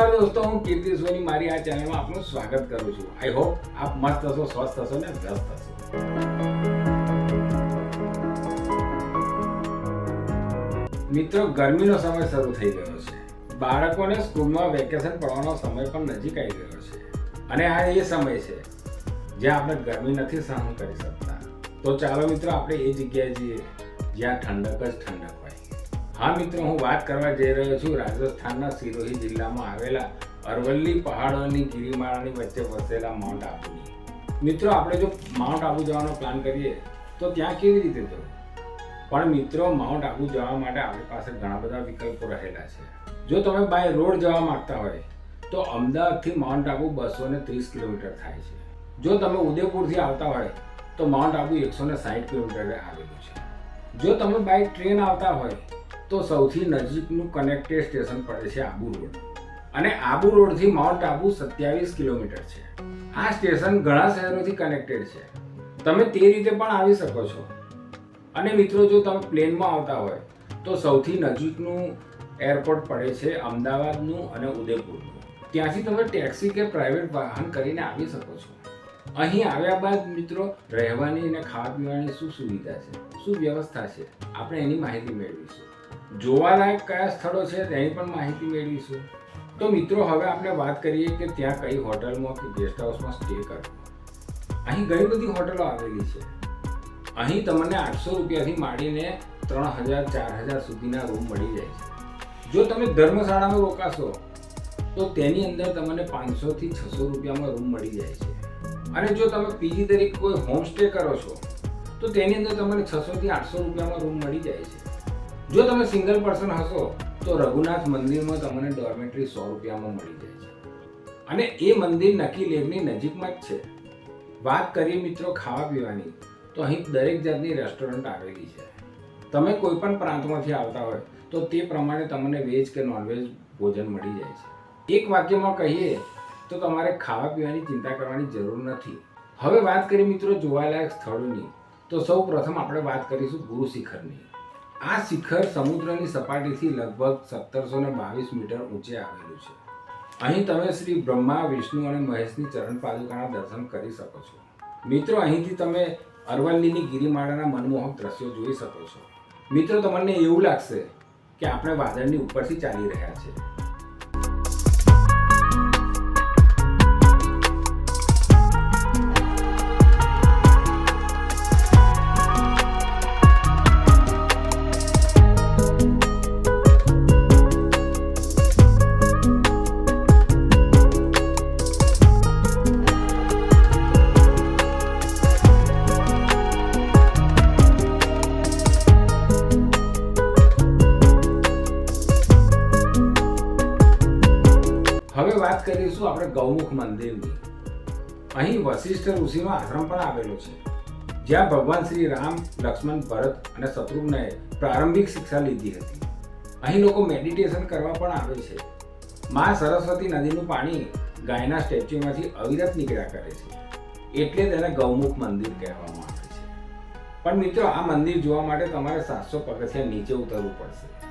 નમસ્કાર દોસ્તો, હું કીર્તિ સોની મારી આ ચેનલમાં આપનું સ્વાગત કરું છું. આઈ હોપ આપ મસ્ત હશો, સ્વસ્થ હશો ને વ્યસ્ત હશો. મિત્રો, ગરમીનો સમય શરૂ થઈ ગયો છે. બાળકોને સ્કૂલમાં વેકેશન પડવાનો સમય પણ નજીક આવી ગયો છે. અને આ એ સમય છે, જ્યાં આપણે ગરમી નથી સહન કરી શકતા. તો ચાલો મિત્રો, આપણે એ જગ્યાએ જઈએ. જ્યાં ઠંડક જ ઠંડક હા મિત્રો, હું વાત કરવા જઈ રહ્યો છું. રાજસ્થાનના સિરોહી જિલ્લામાં આવેલા અરવલ્લી પહાડોની ગિરિમાળાની વચ્ચે વસેલા માઉન્ટ આબુની મિત્રો, આપણે જો માઉન્ટ આબુ જવાનો પ્લાન કરીએ, તો ત્યાં કેવી રીતે જવું? પણ મિત્રો માઉન્ટ આબુ જવા માટે આપણી પાસે ઘણા બધા વિકલ્પો રહેલા છે. જો તમે બાય રોડ જવા માંગતા હોય, તો અમદાવાદથી માઉન્ટ આબુ બસો ને ત્રીસ કિલોમીટર થાય છે. જો તમે ઉદયપુરથી આવતા હોય, તો માઉન્ટ આબુ એકસો ને સાઠ કિલોમીટરે આવેલું છે. જો તમે બાય ટ્રેન આવતા હોય તો સૌથી નજીકનું કનેક્ટેડ સ્ટેશન પડે છે આબુ રોડ. અને આબુ રોડથી માઉન્ટ આબુ સત્યાવીસ કિલોમીટર છે. આ સ્ટેશન ઘણા શહેરોથી કનેક્ટેડ છે. તમે તે રીતે પણ આવી શકો છો. અને મિત્રો, જો તમે પ્લેનમાં આવતા હોય, તો સૌથી નજીકનું એરપોર્ટ પડે છે અમદાવાદનું અને ઉદયપુરનું. ત્યાંથી તમે ટેક્સી કે પ્રાઇવેટ વાહન કરીને આવી શકો છો. અહીં આવ્યા બાદ મિત્રો, રહેવાની અને ખાવા પીવાની શું સુવિધા છે? શું વ્યવસ્થા છે? આપણે એની માહિતી મેળવીશું. જોવાલાયક કયા સ્થળો છે તેની પણ માહિતી મેળવીશું. તો મિત્રો, હવે આપણે વાત કરીએ કે ત્યાં કઈ હોટલમાં કે ગેસ્ટ હાઉસમાં સ્ટે કરવો. અહીં ઘણી બધી હોટલો આવેલી છે. અહીં તમને આઠસો રૂપિયાથી માંડીને ત્રણ હજાર, ચાર હજાર સુધીના રૂમ મળી જાય છે. જો તમે ધર્મશાળામાં રોકાશો, તો તેની અંદર તમને પાંચસોથી છસો રૂપિયામાં રૂમ મળી જાય છે. અને જો તમે પીજી તરીકે કોઈ હોમ સ્ટે કરો છો, તો તેની અંદર તમને છસોથી આઠસો રૂપિયામાં રૂમ મળી જાય છે. જો તમે સિંગલ પર્સન હશો, તો રઘુનાથ મંદિરમાં તમને ડોર્મેટરી સો રૂપિયામાં મળી જાય છે. અને એ મંદિર નકી લેકની નજીકમાં જ છે. વાત કરીએ મિત્રો ખાવા પીવાની, તો અહીં દરેક જાતની રેસ્ટોરન્ટ આવેલી છે. તમે કોઈ પણ પ્રાંતમાંથી આવતા હોય, તો તે પ્રમાણે તમને વેજ કે નોનવેજ ભોજન મળી જાય છે. એક વાક્યમાં કહીએ, તો તમારે ખાવા પીવાની ચિંતા કરવાની જરૂર નથી. હવે વાત કરીએ મિત્રો જોવાલાયક સ્થળોની, તો સૌ પ્રથમ આપણે વાત કરીશું ગુરુ શિખરની. આ શિખર સમુદ્રની સપાટીથી લગભગ સત્તરસો ને બાવીસ મીટર ઊંચે આવેલું છે. અહીં તમે શ્રી બ્રહ્મા, વિષ્ણુ અને મહેશની ચરણ પાદુકાના દર્શન કરી શકો છો. મિત્રો, અહીંથી તમે અરવલ્લીની ગિરિમાળાના મનમોહક દ્રશ્યો જોઈ શકો છો. મિત્રો, તમને એવું લાગશે કે આપણે વાદળની ઉપરથી ચાલી રહ્યા છે કરીશું આપણે ગૌમુખ મંદિરની અહીં વશિષ્ઠ ઋષિનો આશ્રમ પણ આવેલો છે. જ્યાં ભગવાન શ્રી રામ, લક્ષ્મણ, ભરત અને શત્રુઘ્નએ પ્રારંભિક શિક્ષા લીધી હતી. અહીં લોકો મેડિટેશન કરવા પણ આવે છે. મા સરસ્વતી નદીનું પાણી ગાયના સ્ટેચ્યુમાંથી અવિરત નીકળ્યા કરે છે. એટલે તેને ગૌમુખ મંદિર કહેવામાં આવે છે. પણ મિત્રો, આ મંદિર જોવા માટે તમારે સાતસો પગથિયા નીચે ઉતરવું પડશે.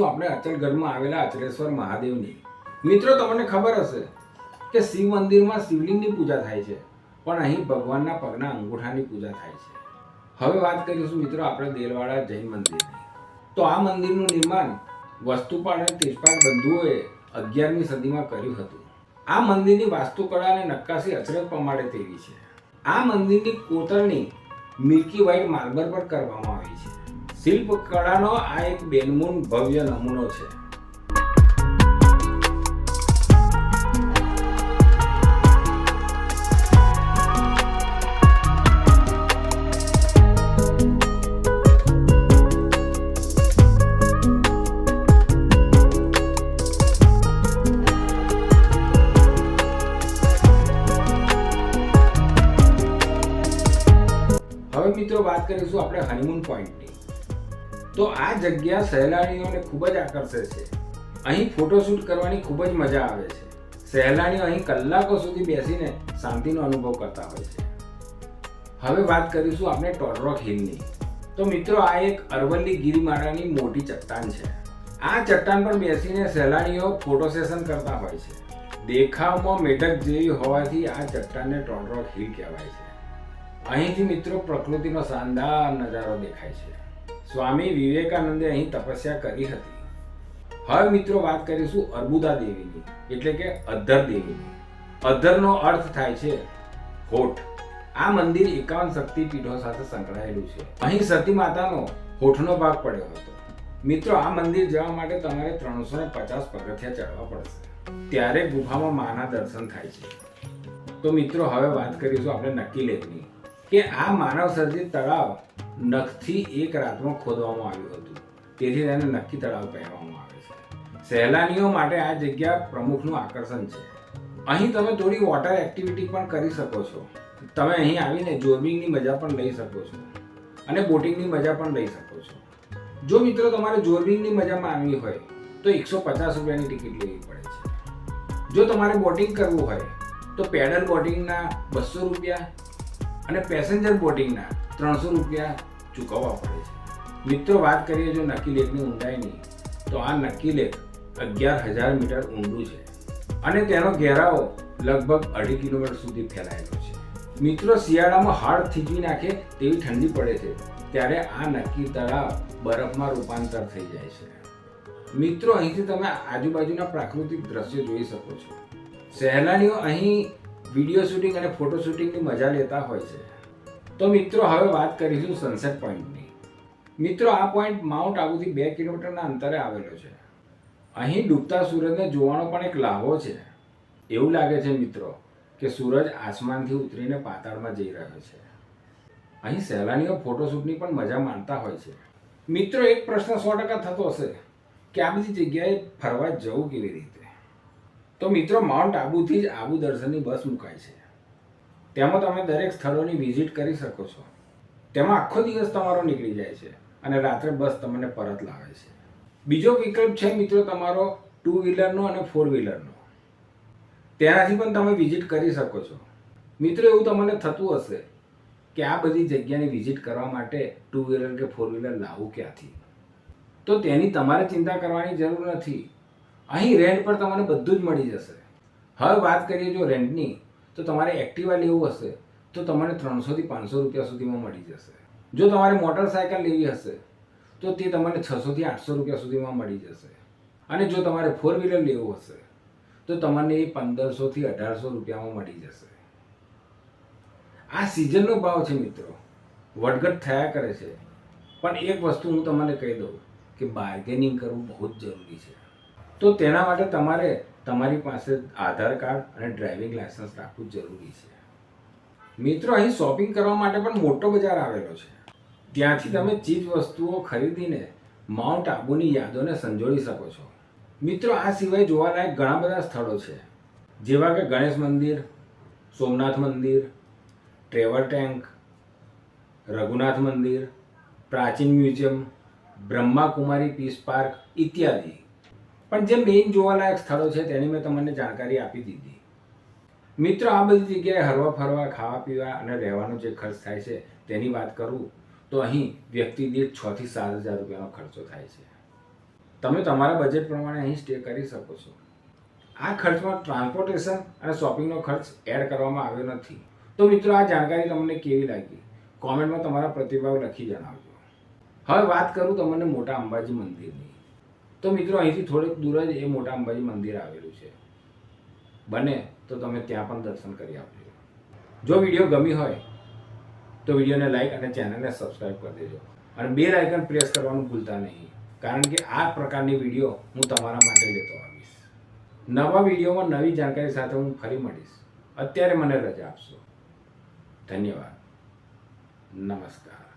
વાત આપણે અચલગઢમાં આવેલા અચલેશ્વર મહાદેવની? મિત્રો, તમને ખબર હશે કે શિવ મંદિરમાં શિવલિંગની પૂજા થાય છે, પણ અહીં ભગવાનના પગના અંગૂઠાની પૂજા થાય છે. હવે વાત કરીશું મિત્રો આપણે દેલવાડા જૈન મંદિરની. તો આ મંદિરનું નિર્માણ વસ્તુપાળ અને તેજપાલ બંધુઓએ અગિયારમી સદીમાં કર્યું હતું. આ મંદિરની વાસ્તુકળા અને નક્કાશી અચરજ પ્રમાણે તેવી છે. આ મંદિરની કોતરણી મિલ્કી વ્હાઇટ માર્બલ પર કરવામાં આવી છે. શિલ્પ કળાનો આ એક બેનમૂન ભવ્ય નમૂનો છે. હવે મિત્રો વાત કરીશું આપણે હનીમૂન પોઈન્ટની તો આ જગ્યા સહેલાણીઓને ખૂબ જ આકર્ષે છે. અહીં ફોટોશૂટ કરવાની ખૂબ જ મજા આવે છે. સહેલાણીઓ અહીં કલાકો સુધી બેસીને શાંતિનો અનુભવ કરતા હોય છે. હવે વાત કરીશું આપણે ટોડરોક હિલની. તો મિત્રો, આ એક અરવલ્લી ગિરિમાળાની મોટી ચટ્ટાન છે. આ ચટ્ટાન પર બેસીને સહેલાણીઓ ફોટો સેશન કરતા હોય છે. દેખાવમાં મેઢક જેવી હોવાથી આ ચટ્ટાનને ટોલરોક હિલ કહેવાય છે. અહીંથી મિત્રો પ્રકૃતિનો શાનદાર નજારો દેખાય છે. સ્વામી વિવેકાનંદે અહીં તપસ્યા કરી હતી. હવે મિત્રો વાત કરીશું અર્બુદા દેવીની, એટલે કે અધ્ધર દેવીની. અધરનો અર્થ થાય છે હોઠ. આ મંદિર એકાવન શક્તિપીઠો સાથે સંકળાયેલું છે. અહીં સતી માતાનો હોઠનો ભાગ પડ્યો હતો. મિત્રો, આ મંદિર જવા માટે તમારે ત્રણસો ને પચાસ પગથિયા ચડવા પડશે. ત્યારે ગુફામાં માના દર્શન થાય છે. તો મિત્રો, હવે વાત કરીશું આપણે નક્કી લેકની કે આ માનવ સર્જિત તળાવ નખથી એક રાતમાં ખોદવામાં આવ્યું હતું. તેથી તેને નક્કી તળાવ કહેવામાં આવે છે. સહેલાણીઓ માટે આ જગ્યા પ્રમુખનું આકર્ષણ છે. અહીં તમે થોડી વોટર એક્ટિવિટી પણ કરી શકો છો. તમે અહીં આવીને જોર્મિંગની મજા પણ લઈ શકો છો. અને બોટિંગની મજા પણ લઈ શકો છો. જો મિત્રો તમારે જોર્મિંગની મજામાં આવવી હોય, તો એકસો પચાસ રૂપિયાની ટિકિટ લેવી પડે છે. જો તમારે બોટિંગ કરવું હોય, તો પેડલ બોટિંગના બસો રૂપિયા અને પેસેન્જર બોટિંગના ત્રણસો રૂપિયા ચૂકવવા પડે છે. મિત્રો, વાત કરીએ જો નક્કી લેકની ઊંડાઈની, તો આ નક્કી લેક અગિયાર હજાર મીટર ઊંડું છે અને તેનો ઘેરાવો લગભગ અઢી કિલોમીટર સુધી ફેલાયેલો છે. મિત્રો, શિયાળામાં હાડ થીજવી નાખે તેવી ઠંડી પડે છે, ત્યારે આ નક્કી તળાવ બરફમાં રૂપાંતર થઈ જાય છે. મિત્રો, અહીંથી તમે આજુબાજુના પ્રાકૃતિક દ્રશ્યો જોઈ શકો છો. સહેલાણીઓ અહીં વીડિયો શૂટિંગ અને ફોટો શૂટિંગની મજા લેતા હોય છે. તો મિત્રો, હવે વાત કરીશું સનસેટ પોઈન્ટની મિત્રો, આ પોઈન્ટ માઉન્ટ આબુથી બે કિલોમીટરના અંતરે આવેલો છે. અહીં ડૂબતા સૂરજને જોવાનો પણ એક લાભો છે. એવું લાગે છે મિત્રો, કે સૂરજ આસમાનથી ઉતરીને પાતાળમાં જઈ રહ્યો છે. અહીં સહેલાણીઓ ફોટોશૂટની પણ મજા માણતા હોય છે. મિત્રો, એક પ્રશ્ન સો ટકા થતો હશે, કે આ બધી જગ્યાએ ફરવા જવું કેવી રીતે? તો મિત્રો માઉન્ટ આબુથી જ આબુ દર્શનની બસ મુકાય છે. તેમાં તમે દરેક સ્થળોની વિઝિટ કરી શકો છો. તેમાં આખો દિવસ તમારો નીકળી જાય છે અને રાત્રે બસ તમને પરત લાવે છે. બીજો વિકલ્પ છે મિત્રો તમારો ટુ વ્હીલરનો અને ફોર વ્હીલરનો તેનાથી પણ તમે વિઝિટ કરી શકો છો. મિત્રો, એવું તમને થતું હશે કે આ બધી જગ્યાની વિઝિટ કરવા માટે ટુ વ્હીલર કે ફોર વ્હીલર લાવવું ક્યાંથી? તો તેની તમારે ચિંતા કરવાની જરૂર નથી. અહીં રેન્ટ પર તમને બધું જ મળી જશે. હવે વાત કરીએ જો રેન્ટની તો તમારે એક્ટિવા લેવું હશે, તો તમને ત્રણસોથી પાંચસો રૂપિયા સુધીમાં મળી જશે. જો તમારે મોટરસાયકલ લેવી હશે, તો તે તમને છસોથી આઠસો રૂપિયા સુધીમાં મળી જશે. અને જો તમારે ફોર વ્હીલર લેવું હશે, તો તમને એ પંદરસોથી અઢારસો રૂપિયામાં મળી જશે. આ સિઝનનો ભાવ છે મિત્રો. વડગટ થયા કરે છે. પણ એક વસ્તુ હું તમને કહી દઉં કે બાર્ગેનિંગ કરવું બહુ જ જરૂરી છે. તો તેના માટે તમારે તમારી પાસે આધાર કાર્ડ અને ડ્રાઇવિંગ લાયસન્સ રાખવું જરૂરી છે. મિત્રો, અહીં શોપિંગ કરવા માટે પણ મોટો બજાર આવેલો છે. ત્યાંથી તમે ચીજ વસ્તુઓ ખરીદીને માઉન્ટ આબુની યાદોને સંજોડી શકો છો. મિત્રો, આ સિવાય જોવાલાયક ઘણા બધા સ્થળો છે. જેવા કે ગણેશ મંદિર, સોમનાથ મંદિર, ટ્રેવર ટેન્ક, રઘુનાથ મંદિર, પ્રાચીન મ્યુઝિયમ, બ્રહ્માકુમારી પીસ પાર્ક, ઇત્યાદિ. પણ જે મેઇન જોવાલાયક સ્થળો છે તેની મેં તમને જાણકારી આપી દીધી. મિત્રો, આ બધી જગ્યાએ હરવા ફરવા, ખાવા પીવા અને રહેવાનો જે ખર્ચ થાય છે તેની વાત કરું તો અહીં વ્યક્તિ દીઠ છ થી સાત હજાર રૂપિયાનો ખર્ચો થાય છે. તમે તમારા બજેટ પ્રમાણે અહીં સ્ટે કરી શકો છો. આ ખર્ચમાં ટ્રાન્સપોર્ટેશન અને શોપિંગનો ખર્ચ એડ કરવામાં આવ્યો નથી. તો મિત્રો, આ જાણકારી તમને કેવી લાગી? કોમેન્ટમાં તમારા પ્રતિભાવ લખી જણાવજો. હવે વાત કરું તમને મોટા અંબાજી મંદિરની. તો મિત્રો, અહીંથી થોડેક દૂર જ એ મોટા અંબાજી મંદિર આવેલું છે. બને તો તમે ત્યાં પણ દર્શન કરી આપજો. જો વીડિયો ગમી હોય, તો વિડીયોને લાઈક અને ચેનલને સબસ્ક્રાઈબ કરી દેજો. અને બે આઇકન પ્રેસ કરવાનું ભૂલતા નહીં, કારણ કે આ પ્રકારની વીડિયો હું તમારા માટે લેતો આવીશ. નવા વિડીયોમાં નવી જાણકારી સાથે હું ફરી મળીશ. અત્યારે મને રજા આપશો. ધન્યવાદ. નમસ્કાર.